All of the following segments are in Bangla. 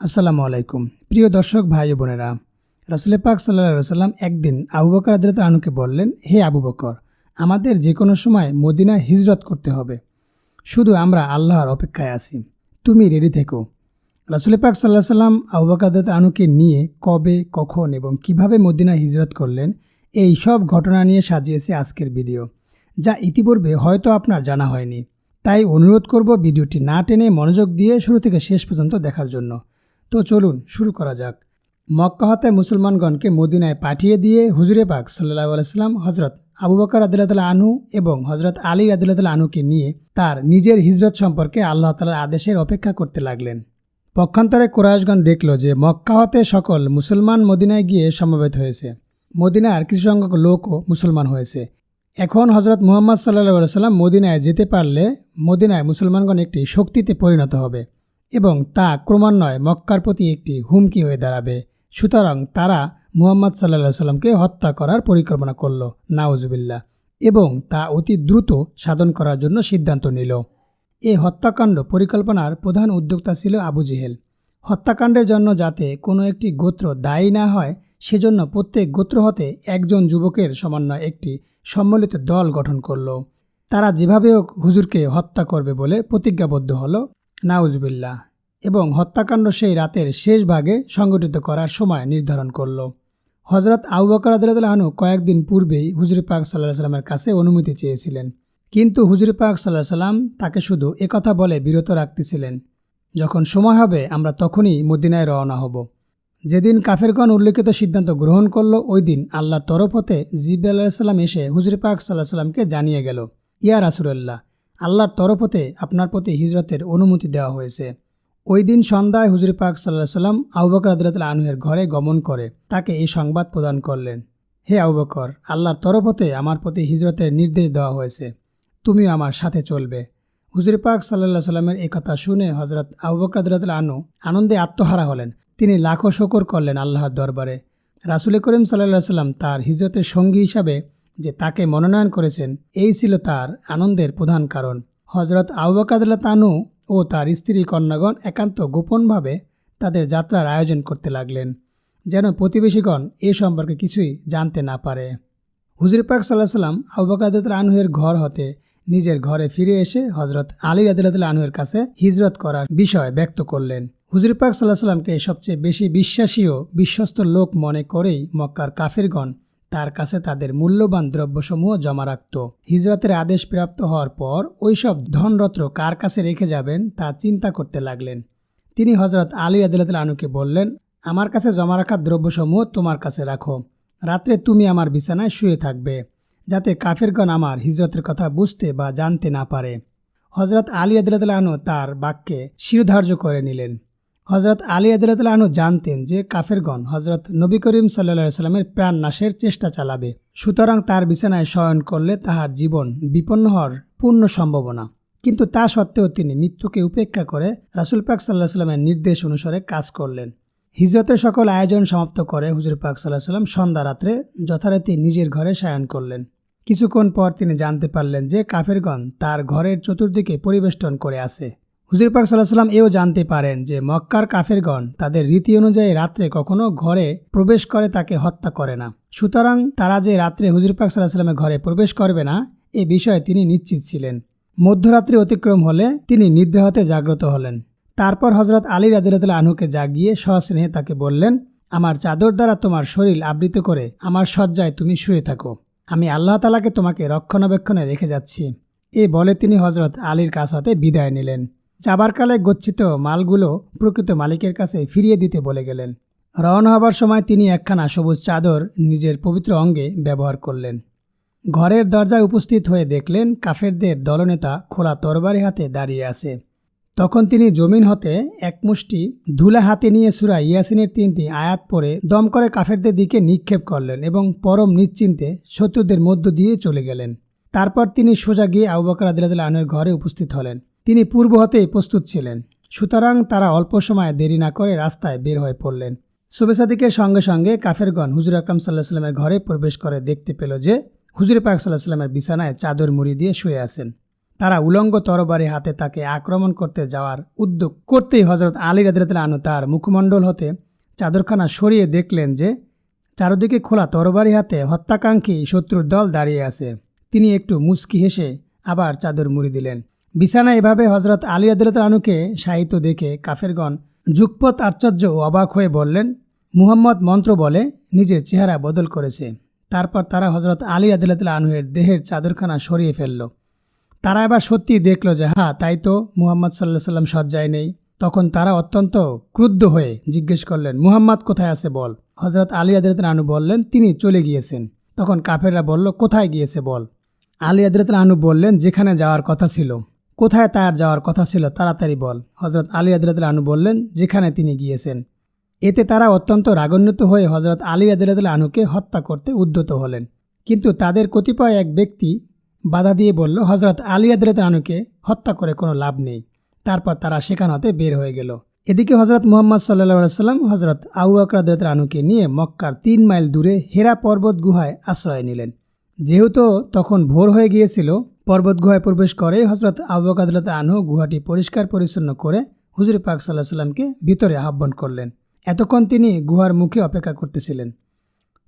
আসসালামু আলাইকুম। প্রিয় দর্শক, ভাই বোনেরা, রাসুল পাক সাল্লাহ সাল্লাম একদিন আবু বকর আদিলত আনুকে বললেন, হে আবু বকর, আমাদের যে কোনো সময় মদিনায় হিজরত করতে হবে। শুধু আমরা আল্লাহর অপেক্ষায় আছি। তুমি রেডি থেকো। রাসুল পাক সাল্লাহ সাল্লাম আবু বকর আদিলত আনুকে নিয়ে কবে, কখন এবং কীভাবে মদিনায় হিজরত করলেন, এই সব ঘটনা নিয়ে সাজিয়েছে আজকের ভিডিও, যা ইতিপূর্বে হয়তো আপনার জানা হয়নি। তাই অনুরোধ করব ভিডিওটি না টেনে মনোযোগ দিয়ে শুরু থেকে শেষ পর্যন্ত দেখার জন্য। তো চলুন শুরু করা যাক। মক্কা মুসলমানগণকে মদিনায় পাঠিয়ে দিয়ে হুজুরে পাক সাল্লাহ আলাইসাল্লাম হজরত আবু বকর আদিল্লাহ আনু এবং হজরত আলী আদিল্লাহ আনুকে নিয়ে তার নিজের হিজরত সম্পর্কে আল্লাহ তালার আদেশের অপেক্ষা করতে লাগলেন। পক্ষান্তরে কোরআশগণ দেখল যে মক্কা হতে সকল মুসলমান মদিনায় গিয়ে সমবেত হয়েছে। মদিনার কিছু সংখ্যক লোকও মুসলমান হয়েছে। এখন হজরত মুহাম্মদ সাল্লাহ সাল্লাম মদিনায় যেতে পারলে মদিনায় মুসলমানগণ একটি শক্তিতে পরিণত হবে। এবং তা ক্রমান্বয়ে মক্কার প্রতি একটি হুমকি হয়ে দাঁড়াবে। সুতরাং তারা মুহাম্মদ সাল্লা সাল্লামকে হত্যা করার পরিকল্পনা করল। নাওজুবিল্লা এবং তা অতি দ্রুত সাধন করার জন্য সিদ্ধান্ত নিল। এ হত্যাকাণ্ড পরিকল্পনার প্রধান উদ্যোক্তা ছিল আবু জেহেল। হত্যাকাণ্ডের জন্য যাতে কোনো একটি গোত্র দায়ী না হয়, সেজন্য প্রত্যেক গোত্র হতে একজন যুবকের সমন্বয়ে একটি সম্মিলিত দল গঠন করল। তারা যেভাবে হোক হুজুরকে হত্যা করবে বলে প্রতিজ্ঞাবদ্ধ হলো। নাউজবিল্লা এবং হত্যাকাণ্ড সেই রাতের শেষ ভাগে সংগঠিত করার সময় নির্ধারণ করল। হজরত আউ বকর আনু কয়েকদিন পূর্বেই হুজুর পাক সাল্লাহ সাল্লামের কাছে অনুমতি চেয়েছিলেন। কিন্তু হুজুর পাক সাল্লাহ সাল্লাম তাকে শুধু একথা বলে বিরত রাখতেছিলেন। যখন সময় হবে, আমরা তখনই মদিনায় রওনা হব। যেদিন কাফেরগণ উল্লেখিত সিদ্ধান্ত গ্রহণ করল, ওই দিন আল্লাহর তরফ হতে জিব আলাহিসাল্লাম এসে হুজুর পাক সাল্লাহ সাল্লামকে জানিয়ে গেল, ইয়া রাসুলাল্লাহ আল্লাহর তরফতে আপনার প্রতি হিজরতের অনুমতি দেওয়া হয়েছে। ওই দিন সন্ধ্যায় হুজুর পাক সাল্লাহ সাল্লাম আউবকর আদিলাতুল আনহের ঘরে গমন করে। তাকে এই সংবাদ প্রদান করলেন, হে আউবকর আল্লাহর তরফতে আমার প্রতি হিজরতের নির্দেশ দেওয়া হয়েছে। তুমিও আমার সাথে চলবে। হুজুর পাক সাল্লাহ সাল্লামের এই কথা শুনে হজরত আউবকর আদিলাতুল আনু আনন্দে আত্মহারা হলেন। তিনি লাখো শকর করলেন আল্লাহর দরবারে। রাসুল করিম সাল্লাহ সাল্লাম তার হিজরতের সঙ্গী হিসাবে যে তাকে মনোনয়ন করেছেন, এই ছিল তার আনন্দের প্রধান কারণ। হজরত আউবাকাদুল্লা তানু ও তার স্ত্রী কন্যাগণ একান্ত গোপনভাবে তাদের যাত্রার আয়োজন করতে লাগলেন, যেন প্রতিবেশীগণ এ সম্পর্কে কিছুই জানতে না পারে। হুজুর পাক সাল্লাহ সাল্লাম আউবাকাদুল্লা আনহুয়ের ঘর হতে নিজের ঘরে ফিরে এসে হজরত আলী রাদিল্লা আনহুয়ের কাছে হিজরত করার বিষয় ব্যক্ত করলেন। হুজুর পাক সাল্লাহ সাল্লামকে সবচেয়ে বেশি বিশ্বাসী ও বিশ্বস্ত লোক মনে করেই মক্কার কাফিরগণ তার কাছে তাদের মূল্যবান দ্রব্যসমূহ জমা রাখত। হিজরতের আদেশ প্রাপ্ত হওয়ার পর ওইসব ধনরত্ন কার কাছে রেখে যাবেন তা চিন্তা করতে লাগলেন। তিনি হজরত আলী আদিলাতুল আনুকে বললেন, আমার কাছে জমা রাখা দ্রব্যসমূহ তোমার কাছে রাখো। রাত্রে তুমি আমার বিছানায় শুয়ে থাকবে, যাতে কাফেরগণ আমার হিজরতের কথা বুঝতে বা জানতে না পারে। হজরত আলী আদিলাতুল আনু তার বাক্যে শিরোধার্য করে নিলেন। হজরত আলী আদিলাতুল্লাহ আনু জানতেন যে কাফেরগণ হজরত নবী করিম সাল্লা সাল্লামের প্রাণ নাশের চেষ্টা চালাবে। সুতরাং তার বিছানায় শয়ন করলে তাহার জীবন বিপন্ন হওয়ার পূর্ণ সম্ভাবনা। কিন্তু তা সত্ত্বেও তিনি মৃত্যুকে উপেক্ষা করে রাসুল পাক সাল্লাহ সাল্লামের নির্দেশ অনুসারে কাজ করলেন। হিজরতের সকল আয়োজন সমাপ্ত করে হুজুর পাক সাল্লাহ সাল্লাম সন্ধ্যা রাত্রে যথারীতি নিজের ঘরে শায়ন করলেন। কিছুক্ষণ পর তিনি জানতে পারলেন যে কাফেরগণ তার ঘরের চতুর্দিকে পরিবেষ্টন করে আছে। হুজুর পাক সাল্লাহ সাল্লাম এও জানতে পারেন যে মক্কার কাফেরগণ তাদের রীতি অনুযায়ী রাত্রে কখনো ঘরে প্রবেশ করে তাকে হত্যা করে না। সুতরাং তারা যে রাত্রে হুজুর পাক সাল্লাহ সাল্লামের ঘরে প্রবেশ করবে না, এ বিষয়ে তিনি নিশ্চিত ছিলেন। মধ্যরাত্রি অতিক্রম হলে তিনি নিদ্রা হতে জাগ্রত হলেন। তারপর হজরত আলী রাদিরাতুল্লাহ আনহুকে জাগিয়ে সস্নেহে তাকে বললেন, আমার চাদর দ্বারা তোমার শরীর আবৃত করে, আমার শয্যায় তুমি শুয়ে থাকো। আমি আল্লাহ তালাকে তোমাকে রক্ষণাবেক্ষণে রেখে যাচ্ছি। এ বলে তিনি হজরত আলীর কাছ হতে বিদায় নিলেন। যাবার কালে গচ্ছিত মালগুলো প্রকৃত মালিকের কাছে ফিরিয়ে দিতে বলে গেলেন। রওনা হবার সময় তিনি একখানা সবুজ চাদর নিজের পবিত্র অঙ্গে ব্যবহার করলেন। ঘরের দরজায় উপস্থিত হয়ে দেখলেন কাফেরদের দলনেতা খোলা তরবারি হাতে দাঁড়িয়ে আছে। তখন তিনি জমিন হতে এক মুষ্টি ধুলা হাতে নিয়ে সুরা ইয়াসিনের তিনটি আয়াত পরে দম করে কাফেরদের দিকে নিক্ষেপ করলেন এবং পরম নিশ্চিন্তে শত্রুদের মধ্য দিয়ে চলে গেলেন। তারপর তিনি সোজা গিয়ে আবু বকর আদিলাদুল্লাহ আনের ঘরে উপস্থিত হলেন। তিনি পূর্ব হতেই প্রস্তুত ছিলেন। সুতরাং তারা অল্প সময় দেরি না করে রাস্তায় বের হয়ে পড়লেন। সুবেসাদিকের সঙ্গে সঙ্গে কাফেরগণ হুজুর আকরাম সাল্লাহ সাল্লামের ঘরে প্রবেশ করে দেখতে পেল যে হুজুর পাক সাল্লাহ সাল্লামের বিছানায় চাদর মুড়ি দিয়ে শুয়ে আছেন। তারা উলঙ্গ তরবারি হাতে তাকে আক্রমণ করতে যাওয়ার উদ্যোগ করতেই হজরত আলী রাদিরাতুল্লাহ আনহু তার মুখমণ্ডল হতে চাদরখানা সরিয়ে দেখলেন যে চারদিকে খোলা তরবারি হাতে হত্যাকাঙ্ক্ষী শত্রুর দল দাঁড়িয়ে আছে। তিনি একটু মুচকি হেসে আবার চাদর মুড়ি দিলেন। বিছানা এভাবে হজরত আলী আদিলত আনুকে সাহিত্য দেখে কাফেরগণ যুগপথ আশ্চর্য অবাক হয়ে বললেন, মুহাম্মদ মন্ত্র বলে নিজের চেহারা বদল করেছে। তারপর তারা হজরত আলী আদিলত আনুয়ের দেহের চাদরখানা সরিয়ে ফেলল। তারা এবার সত্যি দেখল যে হ্যাঁ তাই তো মুহাম্মদ সাল্লাহ সাল্লাম সজ্জায় নেই। তখন তারা অত্যন্ত ক্রুদ্ধ হয়ে জিজ্ঞেস করলেন, মুহাম্মদ কোথায় আছে বল? হজরত আলী আদিরত আনু বললেন, তিনি চলে গিয়েছেন। তখন কাফেররা বলল, কোথায় গিয়েছে বল? আলী আদিরত আনু বললেন, যেখানে যাওয়ার কথা ছিল। কোথায় তার যাওয়ার কথা ছিল তাড়াতাড়ি বল। হজরত আলী আদিরত আনু বললেন, যেখানে তিনি গিয়েছেন। এতে তারা অত্যন্ত রাগান্বিত হয়ে হজরত আলী আদিরত আনুকে হত্যা করতে উদ্যত হলেন। কিন্তু তাদের কতিপয় এক ব্যক্তি বাধা দিয়ে বলল হজরত আলী আদিরত আনুকে হত্যা করে কোনো লাভ নেই। তারপর তারা সেখান হতে বের হয়ে গেল। এদিকে হজরত মোহাম্মদ সাল্লা সাল্লাম হজরত আউ আকরাদত রানুকে নিয়ে মক্কার তিন মাইল দূরে হেরা পর্বত গুহায় আশ্রয় নিলেন। যেহেতু তখন ভোর হয়ে গিয়েছিল পর্বত গুহায় প্রবেশ করে হজরত আবু কাদলত আনহু গুহাটি পরিষ্কার পরিচ্ছন্ন করে হুজুর পাক সাল্লাহ সাল্লামকে ভিতরে আহ্বান করলেন। এতক্ষণ তিনি গুহার মুখে অপেক্ষা করতেছিলেন।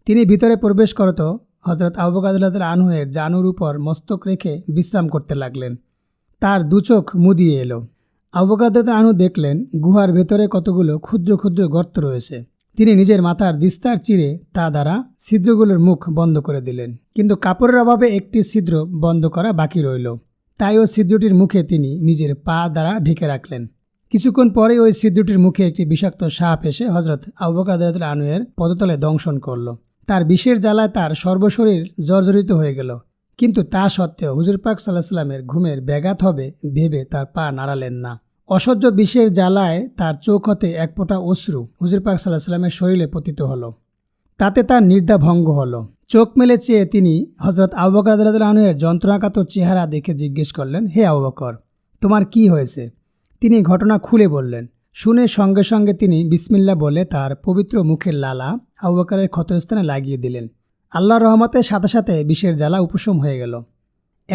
তিনি ভিতরে প্রবেশ করত হজরত আবু কাদলত আনহুয়ের জানুর উপর মস্তক রেখে বিশ্রাম করতে লাগলেন। তার দুচোখ মুদিয়ে এলো। আবুকাদাত আনু দেখলেন গুহার ভেতরে কতগুলো ক্ষুদ্র ক্ষুদ্র গর্ত রয়েছে। তিনি নিজের মাথার দিস্তার চিরে তা দ্বারা ছিদ্রগুলোর মুখ বন্ধ করে দিলেন। কিন্তু কাপড়ের অভাবে একটি ছিদ্র বন্ধ করা বাকি রইল। তাই ওই ছিদ্রটির মুখে তিনি নিজের পা দ্বারা ঢেকে রাখলেন। কিছুক্ষণ পরে ওই ছিদ্রটির মুখে একটি বিষাক্ত সাপ এসে হজরত আবুকাদাত আনুয়ের পদতলে দংশন করল। তার বিষের জ্বালায় তার সর্বশরীর জর্জরিত হয়ে গেল। কিন্তু তা সত্ত্বেও হুজুর পাক সাল্লাহ সাল্লামের ঘুমের ব্যাঘাত হবে ভেবে তার পা নাড়ালেন না। অসহ্য বিষের জ্বালায় তার চোখ হতে এক ফোঁটা অশ্রু হুজুর পাক সাল্লাহ সাল্লামের শরীরে পতিত হলো। তাতে তার নির্দা ভঙ্গ হলো। চোখ মেলে চেয়ে তিনি হজরত আবুবকর আনুয়ের যন্ত্রণাকাতর চেহারা দেখে জিজ্ঞেস করলেন, হে আবুবকর তোমার কি হয়েছে? তিনি ঘটনা খুলে বললেন, শুনে সঙ্গে সঙ্গে তিনি বিসমিল্লা বলে তার পবিত্র মুখের লালা আবুবকরের ক্ষতস্থানে লাগিয়ে দিলেন। আল্লাহর রহমতের সাথে সাথে বিষের জ্বালা উপশম হয়ে গেল।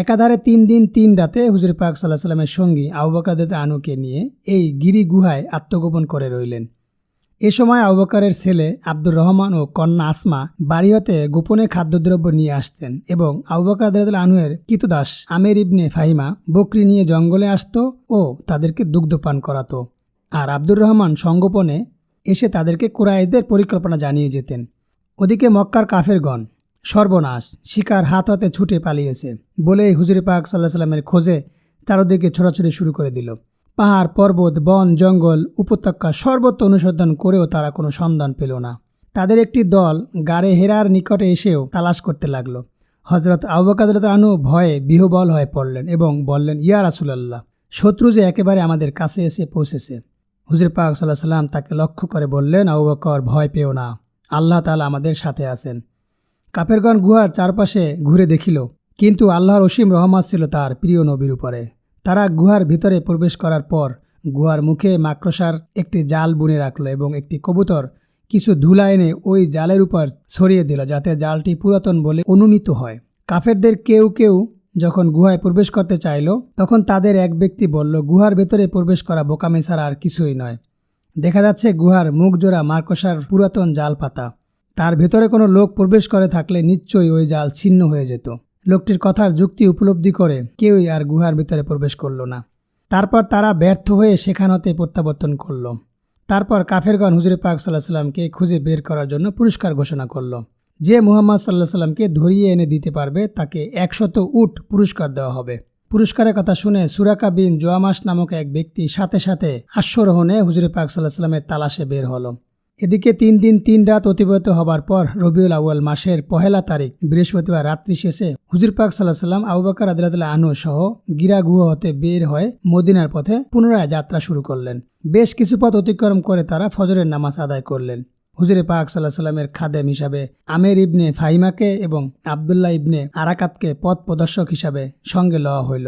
একাধারে তিন দিন, তিন রাতে হুজুর পাক সাল্লাহ সাল্লামের সঙ্গী আউবাকাদত আনুকে নিয়ে এই গিরি গুহায় আত্মগোপন করে রইলেন। এ সময় আউবাকারের ছেলে আব্দুর রহমান ও কন্যা আসমা বাড়ি হতে গোপনে খাদ্যদ্রব্য নিয়ে আসতেন এবং আউবাকার আনুয়ের কিতদাস আমের ইবনে ফাহিমা বকরি নিয়ে জঙ্গলে আসত ও তাদেরকে দুগ্ধপান করাতো। আর আব্দুর রহমান সঙ্গোপনে এসে তাদেরকে কুরাইদের পরিকল্পনা জানিয়ে যেতেন। ওদিকে মক্কার কাফেরগণ সর্বনাশ, শিকার হাত হাতে ছুটে পালিয়েছে বলে হুজুর পাক সাল্লাহ সাল্লামের খোঁজে চারদিকে ছোড়াছুড়ি শুরু করে দিল। পাহাড়, পর্বত, বন, জঙ্গল উপত্যকা সর্বত্র অনুসন্ধান করেও তারা কোনো সন্ধান পেল না। তাদের একটি দল গাড়ে হেরার নিকটে এসেও তালাশ করতে লাগল। হজরত আউবাকাদরত আনু ভয়ে বিহবল হয়ে পড়লেন এবং বললেন, ইয়া রাসুলাল্লাহ, শত্রু যে একেবারে আমাদের কাছে এসে পৌঁছেছে। হুজুর পাক সাল্লাহ সাল্লাম তাকে লক্ষ্য করে বললেন আউবাকর ভয় পেও না। আল্লাহ তালা আমাদের সাথে আছেন। কাপেরগণ গুহার চারপাশে ঘুরে দেখিল, কিন্তু আল্লাহর অসীম রহমত ছিল তার প্রিয় নবীর উপরে। তারা গুহার ভিতরে প্রবেশ করার পর গুহার মুখে মাকড়সার একটি জাল বুনে রাখল এবং একটি কবুতর কিছু ধুলা এনে ওই জালের উপর ছড়িয়ে দিল, যাতে জালটি পুরাতন বলে অনুমিত হয়। কাফেরদের কেউ কেউ যখন গুহায় প্রবেশ করতে চাইল, তখন তাদের এক ব্যক্তি বলল, গুহার ভেতরে প্রবেশ করা বোকামি ছাড়া আর কিছুই নয়। দেখা যাচ্ছে গুহার মুখ জোড়া মার্কসার পুরাতন জাল পাতা। তার ভেতরে কোনো লোক প্রবেশ করে থাকলে নিশ্চয়ই ওই জাল ছিন্ন হয়ে যেত। লোকটির কথার যুক্তি উপলব্ধি করে কেউই আর গুহার ভিতরে প্রবেশ করল না। তারপর তারা ব্যর্থ হয়ে সেখান হতে প্রত্যাবর্তন করল। তারপর কাফেরগণ হুজুর পাক সাল্লাহ সাল্লামকে খুঁজে বের করার জন্য পুরস্কার ঘোষণা করল। যে মুহাম্মদ সাল্লাহ সাল্লামকে ধরিয়ে এনে দিতে পারবে, তাকে একশত উট পুরস্কার দেওয়া হবে। পুরস্কারের কথা শুনে সুরাকা বিন জোয়ামাস নামক এক ব্যক্তি সাথে সাথে আশ্বরোহণে হুজুর পাক সাল্লাহ সাল্লামের তালাশে বের হলো। এদিকে তিন দিন তিন রাত অতিবাহিত হবার পর রবিউল আউয়াল মাসের পহেলা তারিখ, বৃহস্পতিবার রাত্রি শেষে হুজুর পাক সাল্লাহ সাল্লাম আবুবাকার আদিলাতুল্লাহ আনু সহ গিরাগুহ হতে বের হয়ে মদিনার পথে পুনরায় যাত্রা শুরু করলেন। বেশ কিছু পথ অতিক্রম করে তারা ফজরের নামাজ আদায় করলেন। হুজুরে পাক সাল্লাহ সাল্লামের খাদেম হিসাবে আমের ইবনে ফাহিমাকে এবং আবদুল্লাহ ইবনে আরাকাতকে পথ প্রদর্শক হিসাবে সঙ্গে লওয়া হইল।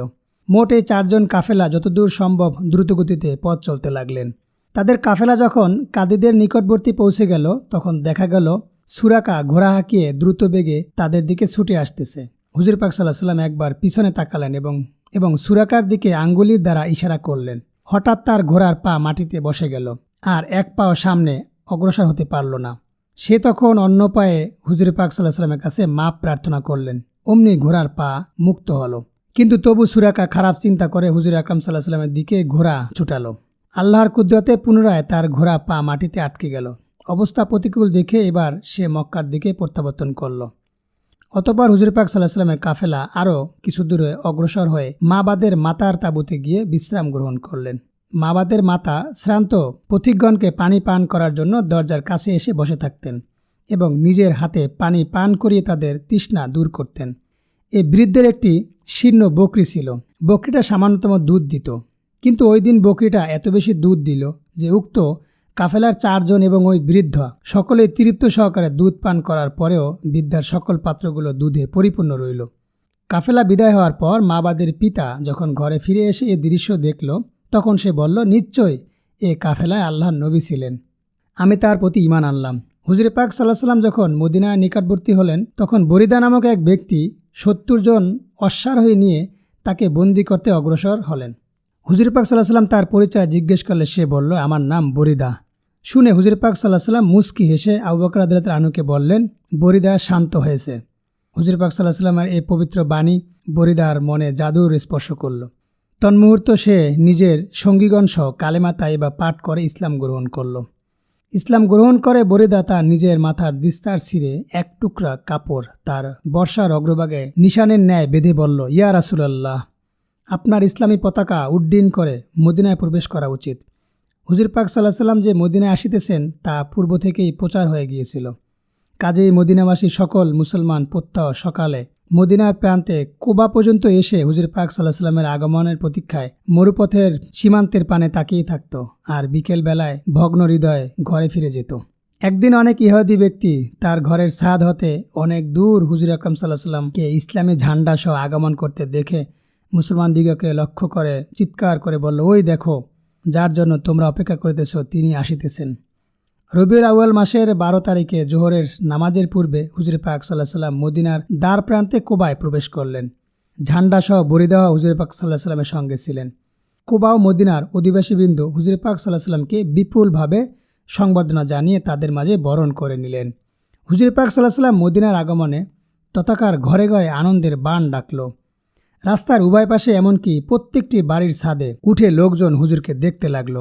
মোট এই চারজন কাফেলা যতদূর সম্ভব দ্রুতগতিতে পথ চলতে লাগলেন। তাদের কাফেলা যখন কাদিদের নিকটবর্তী পৌঁছে গেল, তখন দেখা গেল সুরাকা ঘোড়া হাঁকিয়ে দ্রুত বেগে তাদের দিকে ছুটে আসতেছে। হুজুর পাক সাল্লাহ সাল্লাম একবার পিছনে তাকালেন এবং এবং সুরাকার দিকে আঙ্গুলির দ্বারা ইশারা করলেন। হঠাৎ তার ঘোড়ার পা মাটিতে বসে গেল, আর এক পাও সামনে অগ্রসর হতে পারল না। সে তখন অন্য পায়ে হুজুর পাক সাল্লাহ সাল্লামের কাছে মাপ প্রার্থনা করলেন। অমনি ঘোড়ার পা মুক্ত হলো। কিন্তু তবু সুরাকা খারাপ চিন্তা করে হুজুর আকরাম সাল্লাহ সাল্লামের দিকে ঘোড়া ছুটালো। আল্লাহর কুদরতে পুনরায় তার ঘোড়া পা মাটিতে আটকে গেল। অবস্থা প্রতিকূল দেখে এবার সে মক্কার দিকে প্রত্যাবর্তন করল। অতপর হুজুর পাক সাল্লাহ সাল্লামের কাফেলা আরও কিছু দূরে অগ্রসর হয়ে মাবাদের মাতার তাঁবুতে গিয়ে বিশ্রাম গ্রহণ করলেন। মাবাদের মাতা শ্রান্ত পথিকগণকে পানি পান করার জন্য দরজার কাছে এসে বসে থাকতেন এবং নিজের হাতে পানি পান করিয়ে তাদের তৃষ্ণা দূর করতেন। এ বৃদ্ধের একটি শীর্ণ বকরি ছিল। বকরিটা সামান্যতম দুধ দিত। কিন্তু ওই দিন বকরিটা এত বেশি দুধ দিল যে উক্ত কাফেলার চারজন এবং ওই বৃদ্ধ সকলেই তৃপ্ত সহকারে দুধ পান করার পরেও বৃদ্ধার সকল পাত্রগুলো দুধে পরিপূর্ণ রইল। কাফেলা বিদায় হওয়ার পর মাবাদের পিতা যখন ঘরে ফিরে এসে এ দৃশ্য দেখল, তখন সে বলল নিশ্চয় এ কাফেলায় আল্লাহর নবী ছিলেন। আমি তার প্রতি ইমান আনলাম। হুজরে পাক সাল্লাহ সাল্লাম যখন মদিনায় নিকটবর্তী হলেন, তখন বরিদা নামক এক ব্যক্তি সত্তর জন অশ্বারোহী নিয়ে তাকে বন্দি করতে অগ্রসর হলেন। হুজুর পাক সাল্লাহ সাল্লাম তার পরিচয় জিজ্ঞেস করলে সে বলল, আমার নাম বরিদা। শুনে হুজুর পাক সাল্লাহ সাল্লাম মুস্কি হেসে আবু বকর আদালত আনুকে বললেন, বরিদা শান্ত হয়েছে। হুজুর পাক সাল্লাহ সাল্লামের এই পবিত্র বাণী বরিদার মনে জাদুর স্পর্শ করল। তন্মুহূর্ত সে নিজের সঙ্গীগণ সহ কালেমা তাইবা পাঠ করে ইসলাম গ্রহণ করল। ইসলাম গ্রহণ করে বরিদা তার নিজের মাথার দিস্তার ছিঁড়ে এক টুকরা কাপড় তার বর্ষার অগ্রভাগে নিশানের ন্যায় বেঁধে বলল, ইয়া রাসুলাল্লাহ। আপনার ইসলামী পতাকা উড্ডীন করে মদিনায় প্রবেশ করা উচিত। হুজুর পাক সাল্লাহ সাল্লাম যে মদিনায় আসিতেছেন, তা পূর্ব থেকেই প্রচার হয়ে গিয়েছিল। কাজেই মদিনাবাসী সকল মুসলমান প্রত্যহ সকালে মদিনার প্রান্তে কোবা পর্যন্ত এসে হুজুর পাক সাল্লাহ সাল্লামের আগমনের প্রতীক্ষায় মরুপথের সীমান্তের পানে তাকিয়ে থাকত আর বিকেল বেলায় ভগ্ন হৃদয়ে ঘরে ফিরে যেত। একদিন অনেক ইহাদি ব্যক্তি তার ঘরের ছাদ হতে অনেক দূর হুজুর আকরম সাল্লাহ সাল্লামকে ইসলামী ঝান্ডা সহ আগমন করতে দেখে মুসলমান দিগকে লক্ষ্য করে, চিৎকার করে বলল, ওই দেখো, যার জন্য তোমরা অপেক্ষা করিতেছ, তিনি আসিতেছেন। রবিউল আউয়াল মাসের বারো তারিখে জোহরের নামাজের পূর্বে হুজুর পাক সাল্লাহ সাল্লাম মদিনার দ্বার প্রান্তে কোবায় প্রবেশ করলেন। ঝান্ডা সহ বরিদেওয়া হুজুর পাক সাল্লাহ সাল্লামের সঙ্গে ছিলেন। কোবা ও মদিনার অধিবাসীবৃন্দ হুজুর পাক সাল্লাহ সাল্লামকে বিপুলভাবে সংবর্ধনা জানিয়ে তাদের মাঝে বরণ করে নিলেন। হুজুর পাক সাল্লাহ সাল্লাম মদিনার আগমনে তথাকার ঘরে ঘরে আনন্দের বান ডাকল। রাস্তার উভয় পাশে এমনকি প্রত্যেকটি বাড়ির ছাদে উঠে লোকজন হুজুরকে দেখতে লাগল।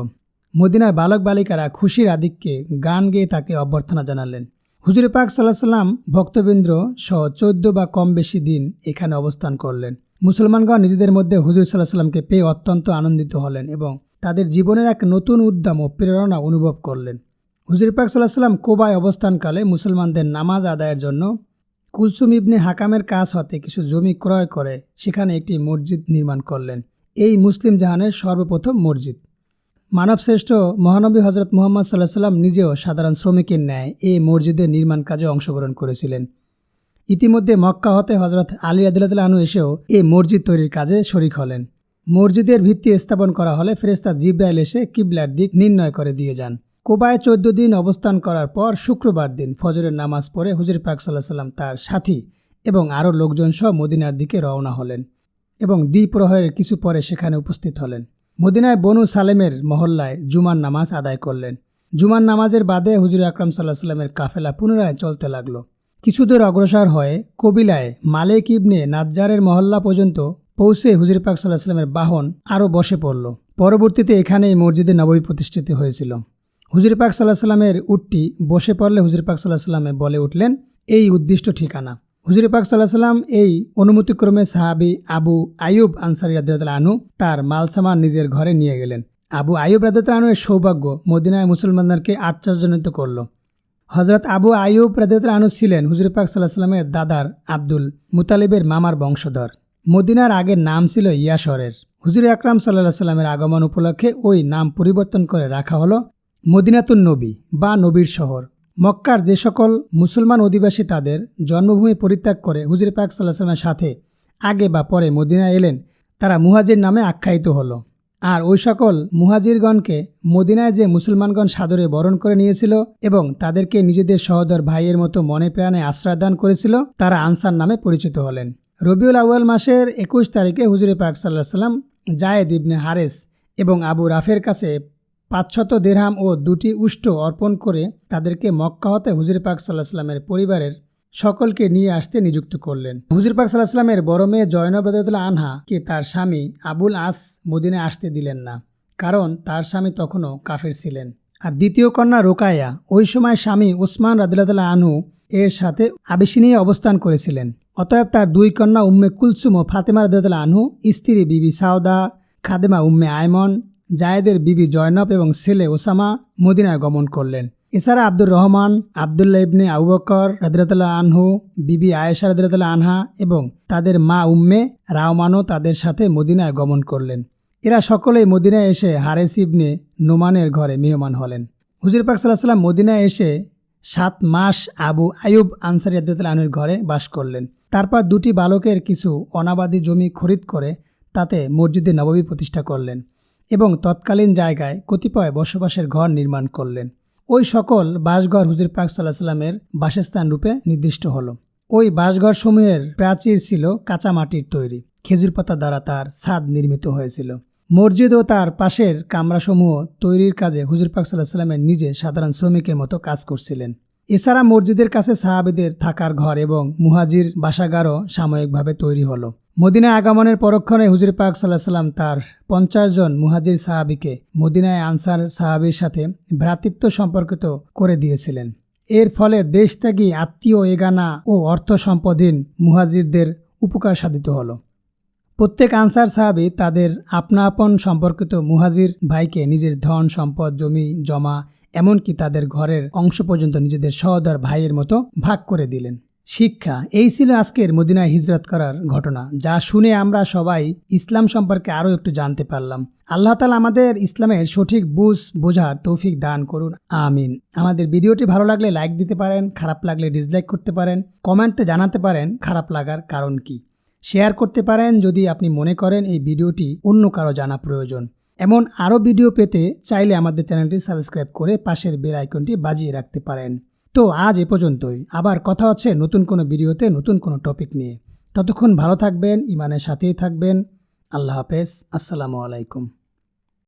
মদিনার বালক বালিকারা খুশির আদিককে গান গেয়ে তাকে অভ্যর্থনা জানালেন। হুজুর পাক সাল্লাহ সাল্লাম ভক্তবৃন্দ সহ চোদ্দ বা কম বেশি দিন এখানে অবস্থান করলেন। মুসলমানগণ নিজেদের মধ্যে হুজুর সাল্লাহ সাল্লামকে পেয়ে অত্যন্ত আনন্দিত হলেন এবং তাদের জীবনের এক নতুন উদ্যম ও প্রেরণা অনুভব করলেন। হুজুর পাক সাল্লাহ সাল্লাম কোবায় অবস্থানকালে মুসলমানদের নামাজ আদায়ের জন্য কুলসুম ইবনে হাকামের কাজ হতে কিছু জমি ক্রয় করে সেখানে একটি মসজিদ নির্মাণ করলেন। এই মুসলিম জাহানের সর্বপ্রথম মসজিদ। মানবশ্রেষ্ঠ মহানবী হজরত মোহাম্মদ সাল্লাহ সাল্লাম নিজেও সাধারণ শ্রমিকের ন্যায় এই মসজিদের নির্মাণ কাজে অংশগ্রহণ করেছিলেন। ইতিমধ্যে মক্কা হতে হজরত আলী আদিল্লাহ আনু এসেও এই মসজিদ তৈরির কাজে শরিক হলেন। মসজিদের ভিত্তি স্থাপন করা হলে ফেরেস্তা জিব্রাইল এসে কিবলার দিক নির্ণয় করে দিয়ে যান। কোবায় চোদ্দ দিন অবস্থান করার পর শুক্রবার দিন ফজরের নামাজ পড়ে হুজুর পাক সাল্লাহ সাল্লাম তার সাথী এবং আরও লোকজন সহ মদিনার দিকে রওনা হলেন এবং দ্বিপ্রহরের কিছু পরে সেখানে উপস্থিত হলেন। মদিনায় বনু সালেমের মহল্লায় জুমার নামাজ আদায় করলেন। জুমার নামাজের বাদে হুজুর আকরাম সাল্লাহ সাল্লামের কাফেলা পুনরায় চলতে লাগল। কিছুদূর অগ্রসর হয়ে কবিলায় মালেক ইবনে নাজ্জারের মহল্লা পর্যন্ত পৌঁছে হুজুর পাক সাল্লাহ সাল্লামের বাহন আরও বসে পড়ল। পরবর্তীতে এখানেই মসজিদে নবী প্রতিষ্ঠিত হয়েছিল। হুজুর পাক সাল্লাহ সাল্লামের উটটি বসে পড়লে হুজুর পাক সাল্লাহ সাল্লামে বলে উঠলেন, এই উদ্দিষ্ট ঠিকানা। হুজুর পাক সাল্লাহ সাল্লাম এই অনুমতিক্রমে সাহাবি আবু আয়ুব আনসারি রাদ্দাল আনু তার মালসামান নিজের ঘরে নিয়ে গেলেন। আবু আয়ুব রাদ্দাল আনুর সৌভাগ্য মদিনায় মুসলমানদেরকে আশ্চর্যজনিত করল। হজরত আবু আয়ুব রাদ্দাল আনু ছিলেন হুজুর পাক সাল্লাহ সাল্লামের দাদার আব্দুল মুতালিবের মামার বংশধর। মদিনার আগের নাম ছিল ইয়াসরের। হুজুর আকরাম সাল্লাহ সাল্লামের আগমন উপলক্ষে ওই নাম পরিবর্তন করে রাখা হলো মদিনাতুন নবী বা নবীর শহর। মক্কার যে সকল মুসলমান অধিবাসী তাদের জন্মভূমি পরিত্যাগ করে হুজুর পাক সাল্লাহামের সাথে আগে বা পরে মদিনা এলেন, তারা মুহাজির নামে আখ্যায়িত হলো। আর ওই সকল মুহাজিরগণকে মদিনায় যে মুসলমানগণ সাদরে বরণ করে নিয়েছিল এবং তাদেরকে নিজেদের সহদর ভাইয়ের মতো মনে প্রাণে আশ্রয়দান করেছিল, তারা আনসার নামে পরিচিত হলেন। রবিউল আউয়াল মাসের একুশ তারিখে হুজুরে পাক সাল্লাহ সাল্লাম জায়েদ ইবনে হারেস এবং আবু রাফের কাছে পাঁচশত দেরহাম ও দুটি উষ্ট অর্পণ করে তাদেরকে মক্কা হতে হুজুর পাক সাল্লাহ সাল্লামের পরিবারের সকলকে নিয়ে আসতে নিযুক্ত করলেন। হুজুর পাক সাল্লাহ সাল্লামের বড় মেয়ে জয়নব আনহা কে তার স্বামী আবুল আস মদিনে আসতে দিলেন না, কারণ তার স্বামী তখনও কাফের ছিলেন। আর দ্বিতীয় কন্যা রোকায়া ওই সময় স্বামী উসমান রাদিল্লাহ আনহু এর সাথে আবেশিনিয়ে অবস্থান করেছিলেন। অতএব তার দুই কন্যা উম্মে কুলসুম ও ফাতেমা রাদিল্লাহ আনহু, স্ত্রী বিবি সাউদা খাদেমা উম্মে আয়মন জায়েদের বিবি জয়নব এবং ছেলে ওসামা মদিনায় গমন করলেন। এছাড়া আব্দুর রহমান আবদুল্লা ইবনে আবু বকর রাদিরাতুল্লাহ আনহু, বিবি আয়েশা রাদিরাতুল্লাহ আনহা এবং তাদের মা উম্মে রাওমানও তাদের সাথে মদিনায় গমন করলেন। এরা সকলেই মদিনায় এসে হারেস ইবনে নোমানের ঘরে মেহমান হলেন। হুজুর পাক সাল্লাহ সাল্লাম মদিনায় এসে সাত মাস আবু আয়ুব আনসারি আনুর ঘরে বাস করলেন। তারপর দুটি বালকের কিছু অনাবাদী জমি খরিদ করে তাতে মসজিদে নববী প্রতিষ্ঠা করলেন। এবং তৎকালীন জায়গায় কতিপয় বসবাসের ঘর নির্মাণ করলেন। ওই সকল বাসঘর হুজুর পাক সাল্লাহ সাল্লামের বাসস্থান রূপে নির্দিষ্ট হলো। ওই বাসঘর সমূহের প্রাচীর ছিল কাঁচা মাটির তৈরি। খেজুর পাতা দ্বারা তার ছাদ নির্মিত হয়েছিল। মসজিদ ও তার পাশের কামরাসমূহ তৈরির কাজে হুজুর পাক সাল্লাহ সাল্লামের নিজে সাধারণ শ্রমিকের মতো কাজ করছিলেন। এছাড়া মসজিদের কাছে সাহাবিদের থাকার ঘর এবং মুহাজির বাসাগারও সাময়িকভাবে তৈরি হলো। মদিনায় আগমনের পরক্ষণে হুজুর পাক সাল্লাহ সাল্লাম তার পঞ্চাশ জন মুহাজির সাহাবিকে মদিনায় আনসার সাহাবির সাথে ভ্রাতৃত্ব সম্পর্কিত করে দিয়েছিলেন। এর ফলে দেশত্যাগী, আত্মীয় এগানা ও অর্থ সম্পদহীন মুহাজিরদের উপকার সাধিত হলো। প্রত্যেক আনসার সাহাবি তাদের আপনা আপন সম্পর্কিত মুহাজির ভাইকে নিজের ধন, সম্পদ, জমি, জমা, এমনকি তাদের ঘরের অংশ পর্যন্ত নিজেদের সহদর ভাইয়ের মতো ভাগ করে দিলেন। শিক্ষা, এই ছিল আজকের মদিনায় হিজরত করার ঘটনা, যা শুনে আমরা সবাই ইসলাম সম্পর্কে আরও একটু জানতে পারলাম। আল্লাহ তালা আমাদের ইসলামের সঠিক বুঝ, বোঝার তৌফিক দান করুন, আমিন। আমাদের ভিডিওটি ভালো লাগলে লাইক দিতে পারেন, খারাপ লাগলে ডিসলাইক করতে পারেন, কমেন্টে জানাতে পারেন খারাপ লাগার কারণ কি। শেয়ার করতে পারেন যদি আপনি মনে করেন এই ভিডিওটি অন্য কারও জানা প্রয়োজন। এমন আরও ভিডিও পেতে চাইলে আমাদের চ্যানেলটি সাবস্ক্রাইব করে পাশের বেল আইকনটি বাজিয়ে রাখতে পারেন। তো আজ এ পর্যন্তই। আবার কথা হচ্ছে নতুন কোনো ভিডিওতে নতুন কোনো টপিক নিয়ে। ততক্ষণ ভালো থাকবেন ইমানের সাথেই থাকবেন। আল্লাহ হাফেজ। আসসালামু আলাইকুম।